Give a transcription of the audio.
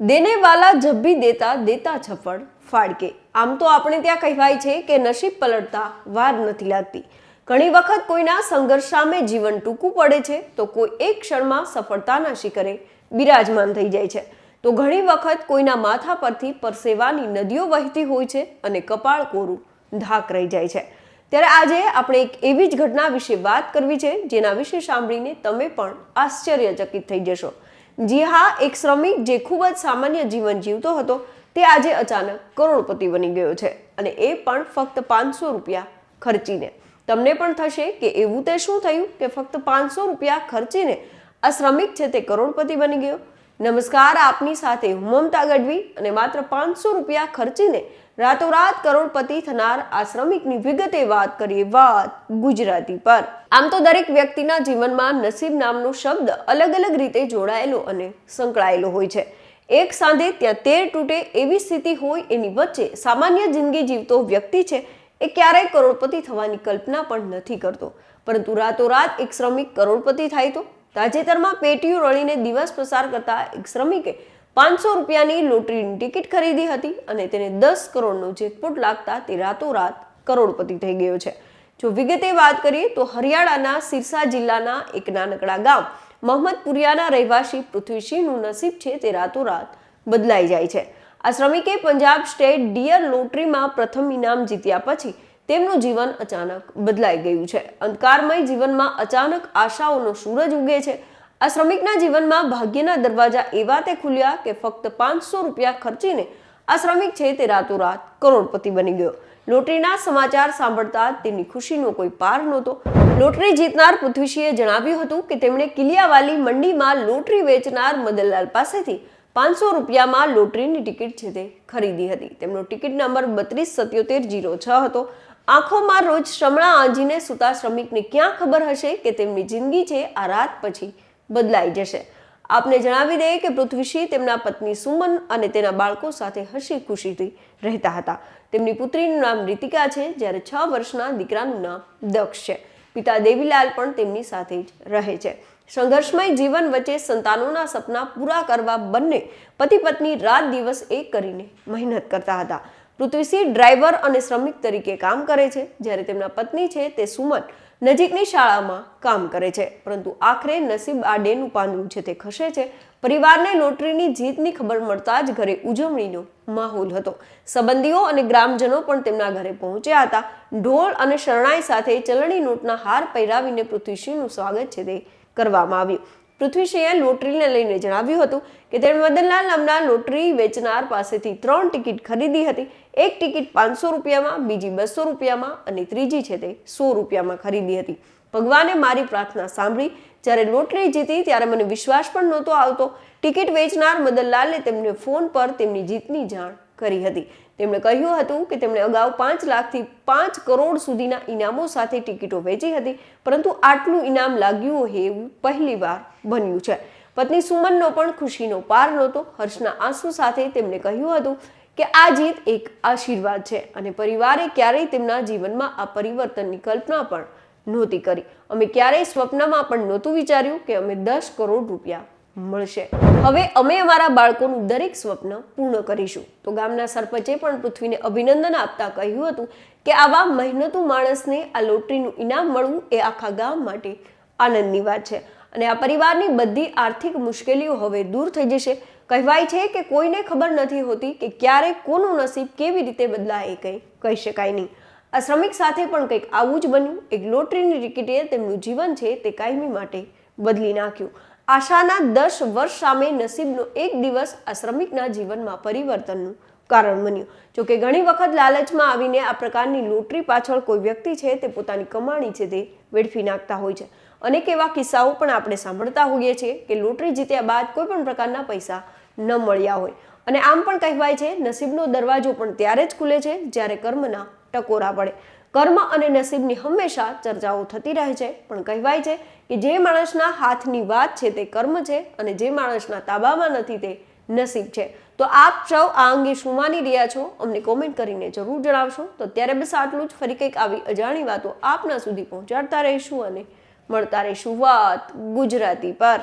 દેને વાલા જબ ભી દેતા દેતા છપ્પડ ફાડકે. આમ તો આપણે ત્યાં કહેવાય છે કે નસીબ પલટતા વાર નથી લાગતી. ઘણી વખત કોઈના સંઘર્ષ સામે જીવન ટૂંકું પડે છે તો કોઈ એક ક્ષણમાં સફળતાના શિખરે બિરાજમાન થઈ જાય છે. તો ઘણી વખત કોઈના માથા પરથી પરસેવાની નદીઓ વહેતી હોય છે અને કપાળ કોરું ધાક રહી જાય છે. ત્યારે આજે આપણે એક એવી જ ઘટના વિશે વાત કરવી છે જેના વિશે સાંભળીને તમે પણ આશ્ચર્યચકિત થઈ જશો. જી હા, એક શ્રમિક જે ખૂબ જ સામાન્ય જીવન જીવતો હતો, તે આજે અચાનક કરોડપતિ બની ગયો છે અને એ પણ ફક્ત પાંચસો રૂપિયા ખર્ચીને. તમને પણ થશે કે એવું તે શું થયું કે ફક્ત પાંચસો રૂપિયા ખર્ચીને આ શ્રમિક છે તે કરોડપતિ બની ગયો? નમસ્કાર, આપની સાથે હું મમતા ગઢવી અને માત્ર પાંચસો રૂપિયા ખર્ચીને રાતોરાત કરોડપતિ થનાર આ શ્રમિકની વિગતે વાત કરીએ વાત ગુજરાતી પર. આમ તો દરેક વ્યક્તિના જીવનમાં નસીબ નામનો શબ્દ અલગ અલગ રીતે જોડાયેલો અને સંકળાયેલો હોય છે. એક સાંધે ત્યાં તેર તૂટે એવી સ્થિતિ હોય એની વચ્ચે સામાન્ય જિંદગી જીવતો વ્યક્તિ છે એ ક્યારેય કરોડપતિ થવાની કલ્પના પણ નથી કરતો. પરંતુ રાતોરાત એક શ્રમિક કરોડપતિ થાય તો તાજેતરમાં પેટીઓ રળીને દિવસ પસાર કરતા એક શ્રમિકે પાંચસો રૂપિયાની લોટરીની ટિકિટ ખરીદી હતી અને તેને દસ કરોડનો જેકપોટ લાગતા તે રાતોરાત કરોડપતિ થઈ ગયો છે. જો વિગતે વાત કરીએ તો હરિયાણાના સિરસા જિલ્લાના એક નાનકડા ગામ, મહમ્મદપુરિયાના રહેવાસી પૃથ્વીસિંહનું નસીબ છે તે રાતોરાત બદલાઈ જાય છે. આ શ્રમિકે પંજાબ સ્ટેટ ડિયર લોટરીમાં પ્રથમ ઇનામ જીત્યા પછી તેમનું જીવન અચાનક બદલાઈ ગયું છે. અંધકારમય જીવનમાં અચાનક આશાઓનો સૂરજ ઉગે છે. આ શ્રમિકના જીવનમાં ભાગ્યના દરવાજા એવા તે ખુલ્યા કે ફક્ત પાંચસો રૂપિયા ખર્ચીને આ શ્રમિક છે તે રાતોરાત કરોડપતિ બની ગયો. લોટરીના સમાચાર સાંભળતા તેની ખુશીનો કોઈ પાર નહોતો. લોટરી જીતનાર પૃથ્વીસિંહે જણાવ્યું હતું કે તેમણે કિલિયાવાલી મંડીમાં લોટરી વેચનાર મદનલાલ પાસેથી પાંચસો રૂપિયામાં લોટરીની ટિકિટ છે તે ખરીદી હતી. તેમનો ટિકિટ નંબર બત્રીસ સત્યોતેર જીરો છ હતો. આંખોમાં રોજ શ્રમણા આંજીને સુતા શ્રમિકને ક્યાં ખબર હશે કે તેમની જિંદગી છે આ રાત પછી બદલાઈ જશે? આપને જણાવી દઈએ કે પૃથ્વીસિંહ તેમના પત્ની સુમન અને તેના બાળકો સાથે હસી ખુશીથી રહેતા હતા. તેમની પુત્રીનું નામ રીતિકા છે, જ્યારે છ વર્ષના દીકરાનું નામ દક્ષ છે. પિતા દેવીલાલ પણ તેમની સાથે જ રહે છે. સંઘર્ષમય જીવન વચ્ચે સંતાનોના સપના પૂરા કરવા બંને પતિ પત્ની રાત દિવસ એક કરીને મહેનત કરતા હતા. પૃથ્વીસિંહ ડ્રાઈવર અને શ્રમિક તરીકે કામ કરે છે. જ્યારે તેમના પત્ની છે તે સુમન નજીકની શાળામાં કામ કરે છે. પરંતુ આખરે નસીબ આ ડેનું પાંદડું છે તે ખસે છે. પરિવારને લોટરીની જીતની ખબર મળતા જ ઘરે ઉજવણીનો માહોલ હતો. સંબંધીઓ અને ગ્રામજનો પણ તેમના ઘરે પહોંચ્યા હતા. ઢોળ અને શરણાઈ સાથે ચલણી નોટના હાર પહેરાવીને પૃથ્વીસિંહનું સ્વાગત છે તે કરવામાં આવ્યું. પૃથ્વીસિંહે લોટરીને લઈને જણાવ્યું હતું કે તેમણે મદનલાલ નામના લોટરી વેચનાર પાસેથી ત્રણ ટિકિટ ખરીદી હતી. એક ટિકિટ પાંચસો રૂપિયામાં, બીજી બસો રૂપિયામાં અને ત્રીજી છે તે સો રૂપિયામાં ખરીદી હતી. ભગવાને મારી પ્રાર્થના સાંભળી. જ્યારે લોટરી જીતી ત્યારે મને વિશ્વાસ પણ નહોતો આવતો. ટિકિટ વેચનાર મદનલાલે તેમને ફોન પર તેમની જીતની જાણ કરી હતી. તેમણે કહ્યું હતું કે તેમણે અગાઉ પાંચ લાખથી પાંચ કરોડ સુધીના ઇનામો સાથે ટિકિટો વેચી હતી, પરંતુ આટલું ઇનામ લાગ્યું એવું પહેલીવાર બન્યું છે. પત્ની સુમનનો પણ ખુશીનો પાર નહોતો. હર્ષના આંસુ સાથે તેમણે કહ્યું હતું કે આ જીત એક આશીર્વાદ છે અને પરિવારે ક્યારેય તેમના જીવનમાં આ પરિવર્તનની કલ્પના પણ નહોતી કરી. અમે ક્યારેય સ્વપ્નમાં પણ નહોતું વિચાર્યું કે અમે દસ કરોડ રૂપિયા મળશે. હવે અમે અમારા બાળકોનું દરેક સ્વપ્ન પૂર્ણ કરીશું. તો ગામના સરપંચે પણ પૃથ્વીને અભિનંદન આપતા કહ્યું હતું કે આવા મહેનતુ માણસને આ લોટરીનું ઇનામ મળવું એ આખા ગામ માટે આનંદની વાત છે. અને આ પરિવારની બધી આર્થિક મુશ્કેલીઓ હવે દૂર થઈ જશે. કહેવાય છે કે કોઈને ખબર નથી હોતી કે ક્યારે કોનું નસીબ કેવી રીતે બદલાય એ કંઈ કહી શકાય નહીં. આ શ્રમિક સાથે પણ કંઈક આવું જ બન્યું. એક લોટરીની ટિકિટે તેમનું જીવન છે તે કાયમી માટે બદલી નાખ્યું. આશાના દસ વર્ષ સામે નસીબનો એક દિવસ આ શ્રમિકના જીવનમાં પરિવર્તનનું કારણ બન્યું. જોકે ઘણી વખત લાલચમાં આવીને આ પ્રકારની લોટરી પાછળ કોઈ વ્યક્તિ છે તે પોતાની કમાણી છે તે વેડફી નાખતા હોય છે. અનેક એવા કિસ્સાઓ પણ આપણે સાંભળતા હોઈએ છીએ કે લોટરી જીત્યા બાદ કોઈ પણ પ્રકારના પૈસા ન મળ્યા હોય. અને આમ પણ કહેવાય છે, નસીબનો દરવાજો પણ ત્યારે જ ખુલે છે જ્યારે કર્મના ટકોરા પડે કર્મ અને નસીબની હંમેશા ચર્ચાઓ થતી રહે છે. પણ કહેવાય છે કે જે માણસના હાથની વાત છે તે કર્મ છે અને જે માણસના તાબામાં નથી તે નસીબ છે. તો આપ સૌ આ અંગે શું માની રહ્યા છો? અમને કોમેન્ટ કરીને જરૂર જણાવશો. તો ત્યારે બસ આટલું જ. ફરી કંઈક આવી અજાણી વાતો આપના સુધી પહોંચાડતા રહીશું અને મળતા રહીશું વાત ગુજરાતી પર.